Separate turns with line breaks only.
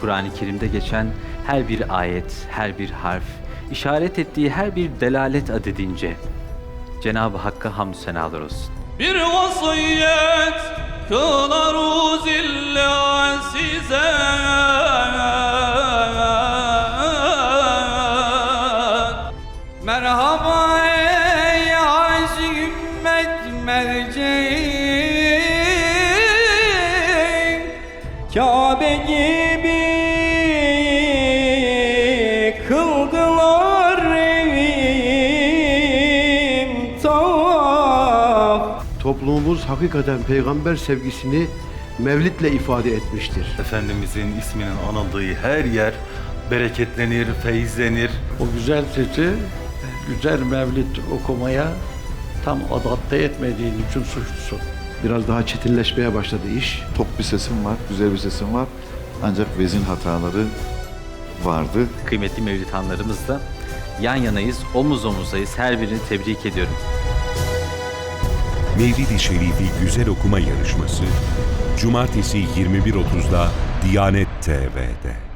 Kur'an-ı Kerim'de geçen her bir ayet, her bir harf, işaret ettiği her bir delalet adedince Cenab-ı Hakk'a hamdü senalar olsun.
Bir vasiyet kılaruz illa size Merhaba ey aziz ümmet merceği Kabe gibi
Toplumumuz hakikaten peygamber sevgisini mevlitle ifade etmiştir.
Efendimizin isminin anıldığı her yer bereketlenir, feyizlenir.
O güzel sesi güzel mevlid okumaya tam adapte etmediğin için suçlusun.
Biraz daha çetinleşmeye başladı iş.
Tok bir sesim var, güzel bir sesim var. Ancak vezin hataları vardı.
Kıymetli mevlitanlarımızla yan yanayız, omuz omuzayız. Her birini tebrik ediyorum.
Mevlid-i Şerifi Güzel Okuma Yarışması Cumartesi 21.30'da Diyanet TV'de.